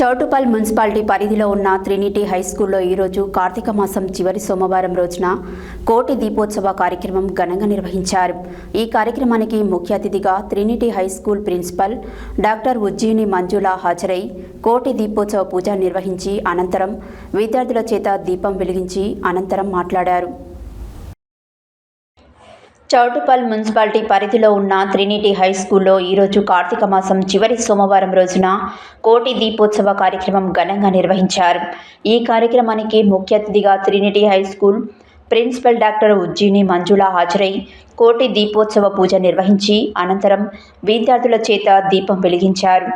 Choutuppal municipality పరిధిలో ఉన్న Trinity high స్కూల్లో ఈరోజు కార్తీక మాసం చివరి సోమవారం రోజున కోటి దీపోత్సవ కార్యక్రమం ఘనంగా నిర్వహించారు. ఈ కార్యక్రమానికి ముఖ్య అతిథిగా Trinity high school principal doctor Ujjaini Manjula హాజరై కోటి దీపోత్సవ పూజ నిర్వహించి అనంతరం విద్యార్థుల చేత దీపం వెలిగించి అనంతరం మాట్లాడారు. చౌటుపల్ మున్సిపాలిటీ పరిధిలో ఉన్న త్రినిటీ హై స్కూల్లో ఈరోజు కార్తీక మాసం చివరి సోమవారం రోజున కోటి దీపోత్సవ కార్యక్రమం ఘనంగా నిర్వహించారు. ఈ కార్యక్రమానికి ముఖ్య అతిథిగా Trinity high school principal doctor Ujjaini Manjula హాజరై కోటి దీపోత్సవ పూజ నిర్వహించి అనంతరం విద్యార్థుల చేత దీపం వెలిగించారు.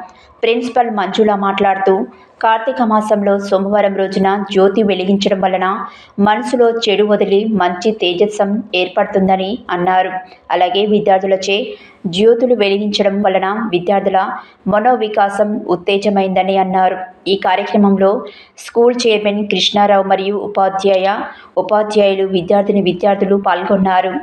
ప్రిన్సిపల్ మంజుల మాట్లాడుతూ కార్తీక మాసంలో సోమవారం రోజున జ్యోతి వెలిగించడం వలన మనసులో చెడు వదిలి మంచి తేజస్సం ఏర్పడుతుందని అన్నారు. అలాగే విద్యార్థులచే జ్యోతులు వెలిగించడం వలన విద్యార్థుల మనోవికాసం ఉత్తేజమైందని అన్నారు. ఈ కార్యక్రమంలో స్కూల్ చైర్మన్ కృష్ణారావు మరియు ఉపాధ్యాయ ఉపాధ్యాయులు విద్యార్థిని విద్యార్థులు పాల్గొన్నారు.